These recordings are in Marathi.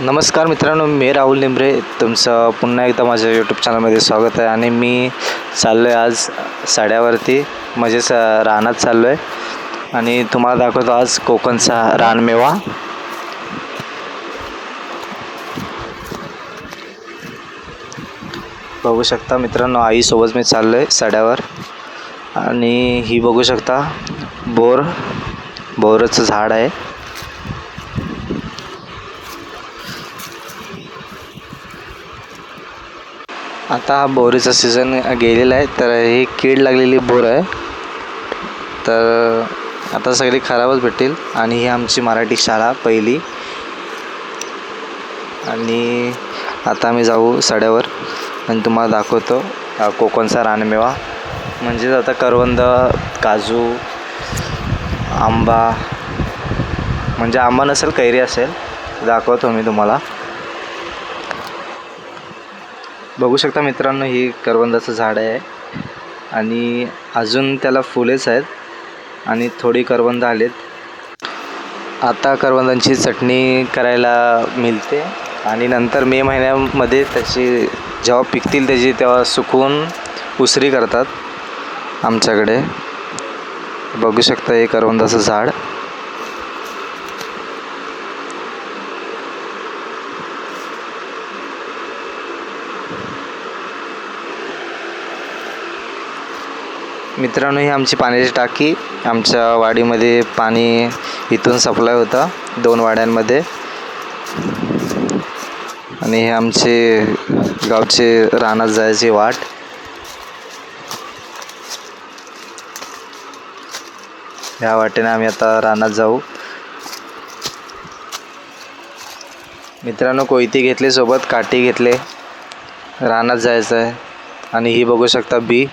नमस्कार मित्रांनो मी राहुल निंबरे. तुमचं पुन्हा एकदा माझ्या यूट्यूब चॅनलमध्ये स्वागत आहे आणि मी चाललो आहे आज साड्यावरती. म्हणजे मजेच अ, रानात चाललो आहे आणि तुम्हाला दाखवतो आज कोकणचा रानमेवा. बघू शकता मित्रांनो आईसोबत मी चाललो आहे साड्यावर. आणि ही बघू शकता बोर बोरचं झाड आहे. आता हा बोरीचा सीझन गेलेला आहे तर ही कीड लागलेली बोर आहे. तर आता सगळी खराबच भेटतील आणि ही आमची मराठी शाळा पहिली. आणि आता आम्ही जाऊ सड्यावर. आणि तुम्हाला दाखवतो कोकणचा रानमेवा. म्हणजेच आता करवंद काजू आंबा. म्हणजे आंबा नसेल कैरी असेल. दाखवतो मी तुम्हाला. बघू शकता मित्रांनो ही करवंदाचं झाड आहे. आणि अजून त्याला फुलेच आहेत. आणि थोडी करवंद आलेत. आता करवंदांची चटणी करायला मिळते. आणि नंतर मे महिन्यामध्ये त्याची जेव्हा पिकतील त्याची तेव्हा सुकवून उसरी करतात आमच्याकडे. बघू शकता हे करवंदाचं झाड. मित्रांनो ही आमची पाण्याची टाकी. आमच्या वाडीमध्ये पाणी इथून सप्लाय होता दोन वाड्यांमध्ये. आणि हे आमचे गावचे रानात जायची वाट. ह्या वाटेने आम्ही आता रानात जाऊ. मित्रांनो कोयती घेतली सोबत काठी घेतले. रानात जायचं आहे. आणि ही बघू शकता बी.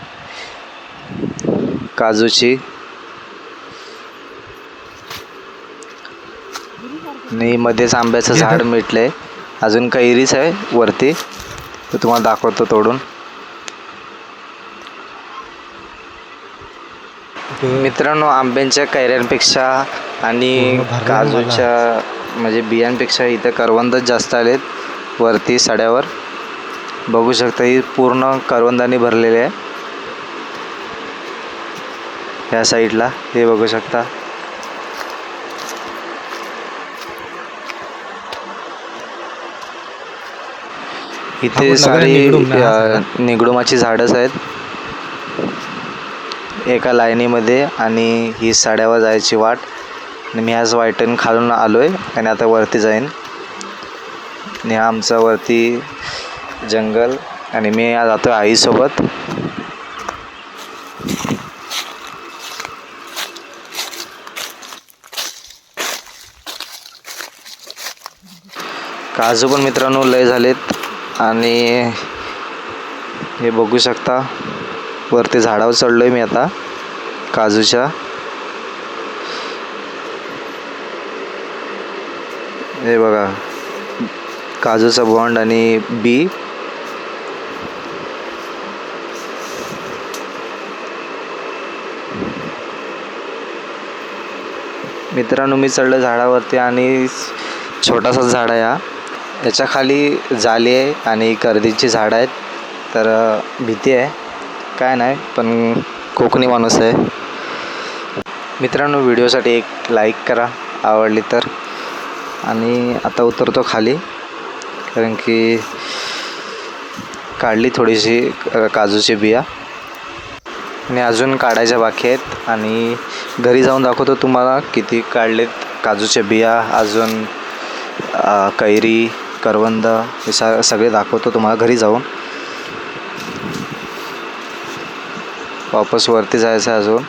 काजूची. आणि मध्येच आंब्याचं झाड मिटलंय अजून कैरीच आहे वरती. तर तुम्हाला दाखवतो तोडून. मित्रांनो आंब्यांच्या कैऱ्यांपेक्षा आणि काजूच्या म्हणजे बियांपेक्षा इथं करवंदच जास्त आलेत. वरती सड्यावर. बघू शकता ही पूर्ण करवंदाने भरलेली आहे. ह्या साईडला हे बघू शकता. इथे सारी निगडुमाची झाडच आहेत. एका लाईनीमध्ये आणि ही साड्यावर जायची वाट. आणि मी आज वाईटन खालून आलो आहे आणि आता वरती जाईन. आणि हा आमचा वरती जंगल आणि मी आज जातो आईसोबत. काजू पण मित्रांनो लय झालेत आणि हे बघू शकता वरती झाडावर चढलो आहे मी आता काजूच्या. हे बघा काजूचा बॉन्ड आणि बी. मित्रांनो मी चढलो झाडावरती आणि छोटासा झाड आहे हा. याच्या खाली जाली आहे आणि कर्दीची झाडं आहेत. तर भीती आहे. काय नाही पण कोकणी माणूस आहे. मित्रांनो व्हिडिओसाठी एक लाईक करा आवडली तर. आणि आता उतरतो खाली कारण की काढली थोडीशी काजूची बिया. आणि अजून काढायच्या बाकी आहेत आणि घरी जाऊन दाखवतो तुम्हाला किती काढलेत. काजूच्या बिया अजून कैरी करवंद हे स सगळे दाखवतो तुम्हाला घरी जाऊन. वापस वरती जायचं आहे अजून.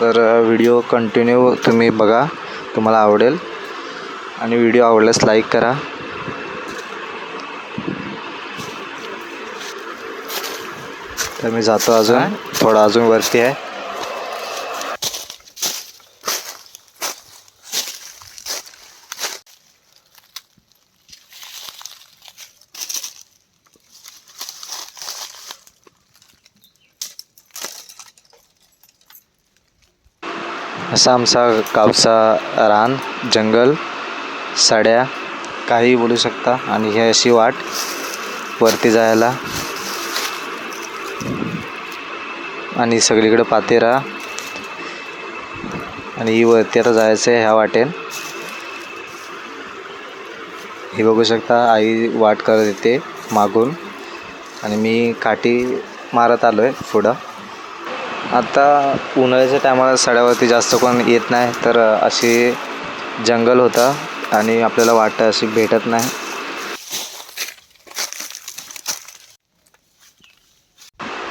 तर व्हिडिओ कंटिन्यू तुम्ही बघा तुम्हाला आवडेल. आणि व्हिडिओ आवडल्यास लाईक करा. तर मी जातो अजून. थोडा अजून वरती आहे. असा आमचा गावचा रान जंगल साड्या काही बोलू शकता. आणि ही अशी वाट वरती जायला. आणि सगळीकडे पातेरा. आणि ही वरती आता जायचं आहे ह्या वाटेन. ही बघू शकता आई वाट करत येते मागून. आणि मी काठी मारत आलो आहे पुढं. आता उन्हाळ्याच्या टायमाला सड्यावरती जास्त कोण येत नाही तर असे जंगल होतं आणि आपल्याला वाटतं अशी भेटत नाही.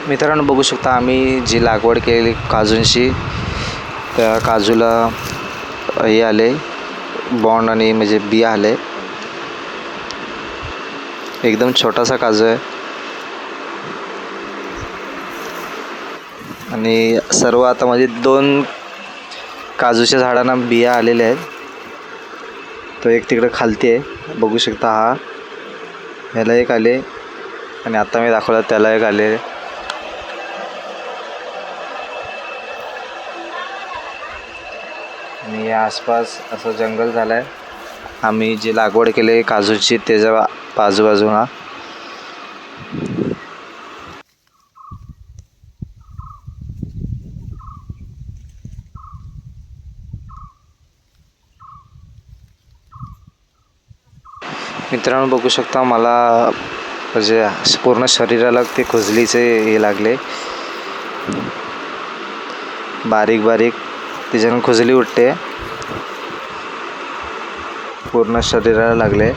मित्रांनो बघू शकता आम्ही जी लागवड केलेली काजूंची त्या काजूला हे आले बॉन्ड आणि म्हणजे बिया आले. एकदम छोटासा काजू आहे. आणि सर्व आता म्हणजे दोन काजूच्या झाडांना बिया आलेल्या आहेत. तो एक तिकडं खालती आहे. बघू शकता हा. ह्याला एक आले. आणि आता मी दाखवला त्याला एक आले. आणि या आसपास असं जंगल झालं आहे आम्ही जी लागवड केली काजूची त्याच्या बाजूबाजूला मित्रांनो बघू शकता मला म्हणजे पूर्ण शरीराला ते खुजलीचे हे लागले. बारीक बारीक त्याच्यानं खुजली उठते. पूर्ण शरीराला लागले.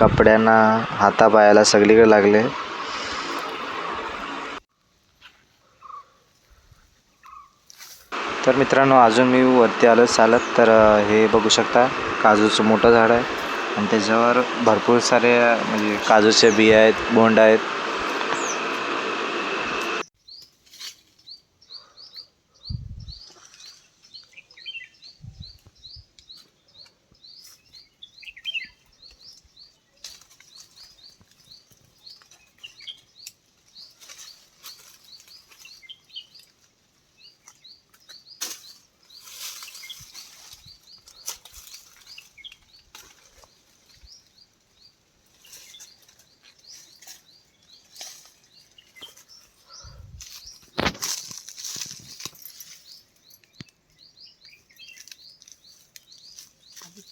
कपड्यांना हातापायाला सगळीकडे लागले. तर मित्रांनो अजून मी वरती आलो चालत तर हे बघू शकता काजूचं मोठं झाड आहे. आणि त्याच्यावर भरपूर सारे म्हणजे काजूचे बिया आहेत बोंड आहेत.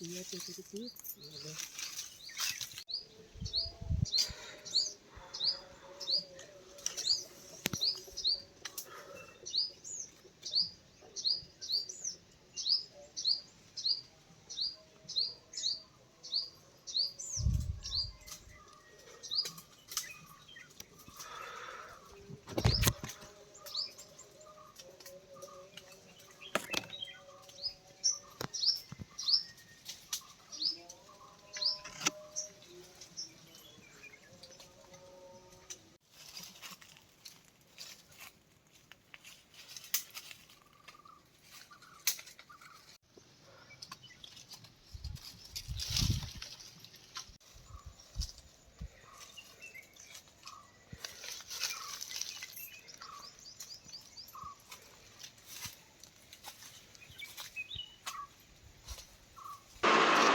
দিয়ে কেটে কেটে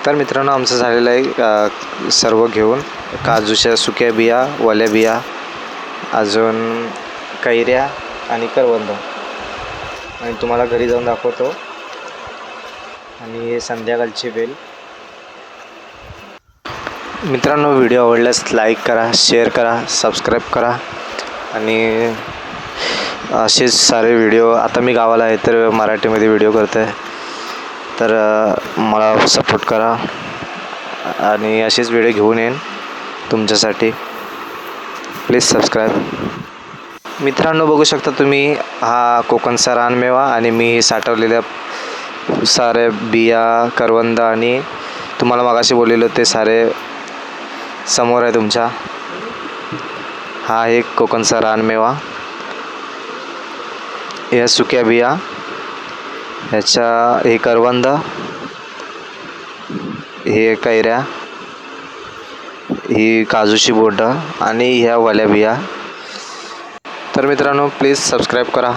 तर मित्रांनो आमचं झालेलं आहे सर्व घेऊन. काजूच्या सुक्या बिया वल्या बिया अजून कैऱ्या आणि करवंद. आणि तुम्हाला घरी जाऊन दाखवतो. आणि हे संध्याकाळची बेल मित्रांनो व्हिडिओ आवडल्यास लाईक करा शेअर करा सबस्क्राईब करा. आणि असेच सारे व्हिडिओ. आता मी गावाला आहे तर मराठीमध्ये व्हिडिओ करतो आहे तर मला सपोर्ट करा आणि असेच व्हिडिओ घेऊन येईन तुमच्यासाठी. प्लीज सबस्क्राईब मित्रांनो बघू शकता तुम्ही हा कोकणचा रानमेवा आणि मी साठवलेल्या सारे बिया करवंद आणि तुम्हाला मागाशी बोललेलं ते सारे समोर आहे तुमच्या. हा एक कोकणचा रानमेवा या सुक्या बिया. ह्याच्या हे करवंद हे कैऱ्या ही काजूची बोटं आणि ह्या वल्या बिया. तर मित्रांनो प्लीज सबस्क्राईब करा.